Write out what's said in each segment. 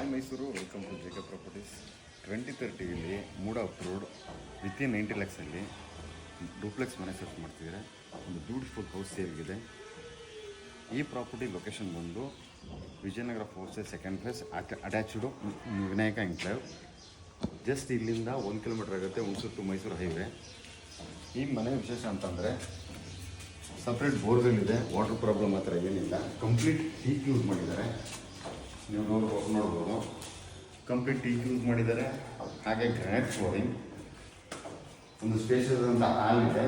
Hi Mysuru welcome to J properties twenty ತರ್ಟಿಯಲ್ಲಿ ಮೂಡ್ ಅಪ್ road in ninety ಲ್ಯಾಕ್ಸಲ್ಲಿ duplex ಮನೆ ಸರ್ಚ್ ಮಾಡ್ತಿದ್ದಾರೆ ಒಂದು ಬ್ಯೂಟಿಫುಲ್ ಹೌಸ್ ಸೇಲ್ಗಿದೆ ಈ ಪ್ರಾಪರ್ಟಿ ಲೊಕೇಶನ್ ಬಂದು Vijayanagar ಫೋರ್ಸೆ second phase attached Vinayaka enclave just ಇಲ್ಲಿಂದ ಒಂದು ಕಿಲೋಮೀಟರ್ ಆಗುತ್ತೆ ಹುಣಸೂರು ಟು ಮೈಸೂರು ಹೈವೇ ಈ ಮನೆ ವಿಶೇಷ ಅಂತಂದರೆ ಸಪ್ರೇಟ್ ಬೋರ್ವೆಲ್ ಇದೆ ವಾಟರ್ ಪ್ರಾಬ್ಲಮ್ ಆ ಥರ ಏನಿಲ್ಲ ಕಂಪ್ಲೀಟ್ ಹೀಟ್ ಯೂಸ್ ಮಾಡಿದ್ದಾರೆ ನೀವು ನೋಡ್ಬೋದು ಕಂಪ್ಲೀಟ್ ಯೂಸ್ ಮಾಡಿದ್ದಾರೆ ಹಾಗೆ ಗ್ರ್ಯಾಂಡ್ ಫ್ಲೋರಿಂಗ್ ಒಂದು ಸ್ಪೇಷಿಯಸ್ ಅಂತ ಹಾಲ್ ಇದೆ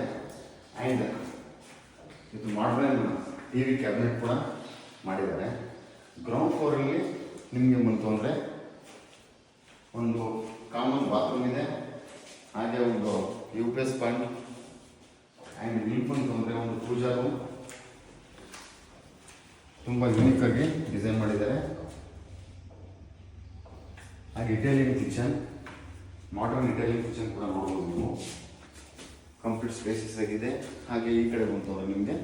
ಆ್ಯಂಡ್ ಇದು ಮಾಡ್ರನ್ ಟಿ ವಿ ಕ್ಯಾಬಿನೆಟ್ ಕೂಡ ಮಾಡಿದ್ದಾರೆ ಗ್ರೌಂಡ್ ಫ್ಲೋರಲ್ಲಿ ನಿಮಗೆ ಬಂತು ಅಂದರೆ ಒಂದು ಕಾಮನ್ ಬಾತ್ರೂಮ್ ಇದೆ ಹಾಗೆ ಒಂದು U P S point and ಇಲ್ಲಿ ಬಂತು ಅಂದರೆ ಒಂದು ಪೂಜಾ ರೂಮ್ ತುಂಬ ಯೂನಿಕ್ ಆಗಿ ಡಿಸೈನ್ ಮಾಡಿದ್ದಾರೆ ಹಾಗೆ Italian kitchen modern Italian kitchen ಕೂಡ ನೋಡ್ಬೋದು ನೀವು ಕಂಪ್ಲೀಟ್ ಸ್ಪೇಸಸ್ ಆಗಿದೆ ಹಾಗೆ ಈ ಕಡೆ ಬಂತವ್ರೆ ನಿಮಗೆ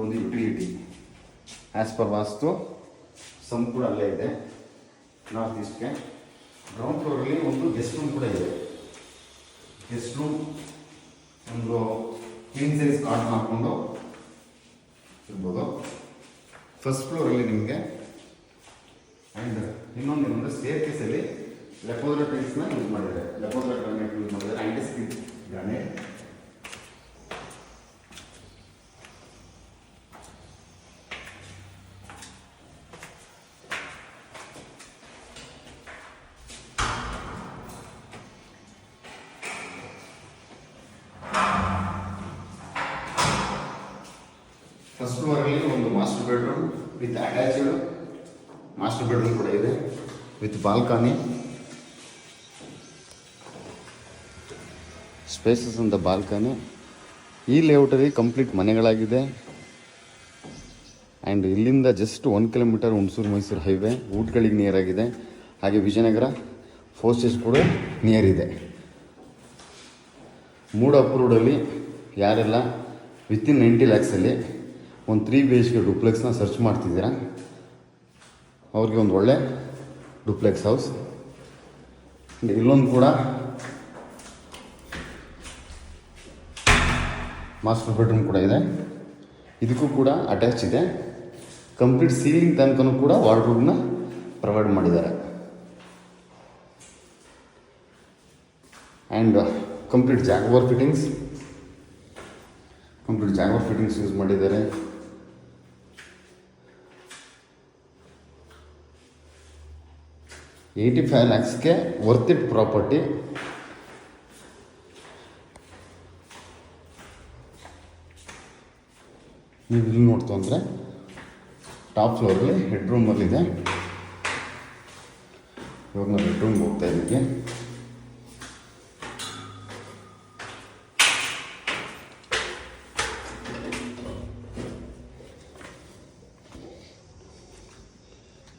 ಒಂದು utility as per vastu some ಕೂಡ ಅಲ್ಲೇ ಇದೆ ನಾರ್ತ್ ಈಸ್ಟ್ಗೆ ಗ್ರೌಂಡ್ ಫ್ಲೋರಲ್ಲಿ ಒಂದು ಗೆಸ್ಟ್ ರೂಮ್ ಕೂಡ ಇದೆ ಗೆಸ್ಟ್ ರೂಮ್ ಒಂದು ಕ್ಲೀನ್ ಸೈಜ್ ಕಾರ್ಡ್ ಮಾಡಿಕೊಂಡು ಇರ್ಬೋದು ಫಸ್ಟ್ ಫ್ಲೋರಲ್ಲಿ ನಿಮಗೆ ಆ್ಯಂಡ್ ಇನ್ನೊಂದು ಏನಂದರೆ ಸ್ಟೇರ್ ಕೇಸಲ್ಲಿ ಲೆಪೋದ್ರ ಟೈಲ್ಸ್ನ ಯೂಸ್ ಮಾಡಿದ್ದಾರೆ ಲೆಪೋದ್ರ ಗ್ರಾನೈಟ್ ಯೂಸ್ ಮಾಡಿದ್ದಾರೆ ಆ್ಯಂಟಿಸ್ಟಿಕ್ ಗ್ರಾನೈಟ್ ಫಸ್ಟ್ ಫ್ಲೋರಲ್ಲಿ ಒಂದು master bedroom with attached master bedroom ಕೂಡ ಇದೆ ವಿತ್ ಬಾಲ್ಕನಿ ಸ್ಪೇಸಸ್ ಅಂತ ಬಾಲ್ಕನಿ ಈ ಲೇಔಟಲ್ಲಿ ಕಂಪ್ಲೀಟ್ ಮನೆಗಳಾಗಿದೆ ಆ್ಯಂಡ್ ಇಲ್ಲಿಂದ just one kilometre Hunsur Mysuru highway ಊಟ್ಗಳಿಗೆ ಆಗಿದೆ ಹಾಗೆ ವಿಜಯನಗರ ಫೋರ್ಸಸ್ ಕೂಡ ನಿಯರ್ ಇದೆ ಮೂಡ್ ಅಪ್ ರೋಡಲ್ಲಿ ಯಾರೆಲ್ಲ ವಿತಿನ್ ನೈಂಟಿ ಲ್ಯಾಕ್ಸಲ್ಲಿ ಒಂದು ತ್ರೀ ಬಿ ಎಚ್ ಕೆ ಡುಪ್ಲೆಕ್ಸ್ನ ಸರ್ಚ್ ಮಾಡ್ತಿದ್ದೀರಾ ಅವ್ರಿಗೆ ಒಂದು ಒಳ್ಳೆ ಡುಪ್ಲೆಕ್ಸ್ ಹೌಸ್ ಇಲ್ಲೊಂದು ಕೂಡ ಮಾಸ್ಟರ್ ಬೆಡ್ರೂಮ್ ಕೂಡ ಇದೆ ಇದಕ್ಕೂ ಕೂಡ ಅಟ್ಯಾಚ್ ಇದೆ ಕಂಪ್ಲೀಟ್ ಸೀಲಿಂಗ್ ತನಕನೂ ಕೂಡ ವಾರ್ಡ್ರೂಮ್ನ ಪ್ರೊವೈಡ್ ಮಾಡಿದ್ದಾರೆ and complete Jaquar fittings complete Jaquar fittings use ಮಾಡಿದ್ದಾರೆ ಏಯ್ಟಿ ಫೈವ್ ಲ್ಯಾಕ್ಸ್ಗೆ ವರ್ತ್ ಇಟ್ ಪ್ರಾಪರ್ಟಿ ನೀವು ಇಲ್ಲಿ ನೋಡ್ತು ಅಂದರೆ ಟಾಪ್ ಫ್ಲೋರಲ್ಲಿ ಹೆಡ್ ರೂಮಲ್ಲಿದೆ ಇವಾಗ ನಾವು ಹೆಡ್ ರೂಮ್ಗೆ ಹೋಗ್ತಾ ಇದ್ದೀವಿ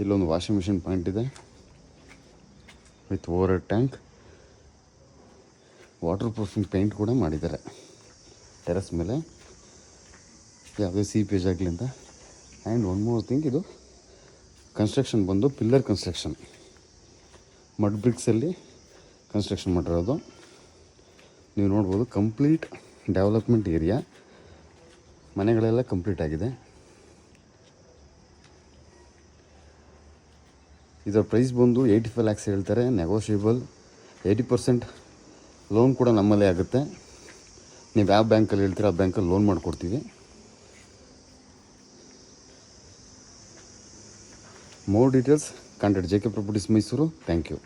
ಇಲ್ಲೊಂದು ವಾಷಿಂಗ್ ಮಿಷಿನ್ ಪಾಯಿಂಟ್ ಇದೆ with over tank waterproofing paint ಕೂಡ ಮಾಡಿದ್ದಾರೆ ಟೆರೆಸ್ ಮೇಲೆ ಯಾವುದೇ ಸಿ ಪೇಜ್ ಆಗಲಿ ಅಂತ ಆ್ಯಂಡ್ ಒನ್ ಮೋರ್ ಥಿಂಗ್ ಇದು ಕನ್ಸ್ಟ್ರಕ್ಷನ್ ಬಂದು ಪಿಲ್ಲರ್ ಕನ್ಸ್ಟ್ರಕ್ಷನ್ ಮಡ್ ಬ್ರಿಕ್ಸಲ್ಲಿ ಕನ್ಸ್ಟ್ರಕ್ಷನ್ ಮಾಡಿರೋದು ನೀವು ನೋಡ್ಬೋದು ಕಂಪ್ಲೀಟ್ ಡೆವಲಪ್ಮೆಂಟ್ ಏರಿಯಾ ಮನೆಗಳೆಲ್ಲ ಕಂಪ್ಲೀಟ್ ಆಗಿದೆ ಇದರ ಪ್ರೈಸ್ ಬಂದು ಏಯ್ಟಿ ಫೈವ್ ಲ್ಯಾಕ್ಸ್ ಹೇಳ್ತಾರೆ ನೆಗೋಷಿಯಬಲ್ ಏಯ್ಟಿ ಪರ್ಸೆಂಟ್ ಲೋನ್ ಕೂಡ ನಮ್ಮಲ್ಲೇ ಆಗುತ್ತೆ ನೀವು ಯಾವ ಬ್ಯಾಂಕಲ್ಲಿ ಹೇಳ್ತೀರ ಆ ಬ್ಯಾಂಕಲ್ಲಿ ಲೋನ್ ಮಾಡಿಕೊಡ್ತೀವಿ More details, contact JK Properties Mysuru. Thank you.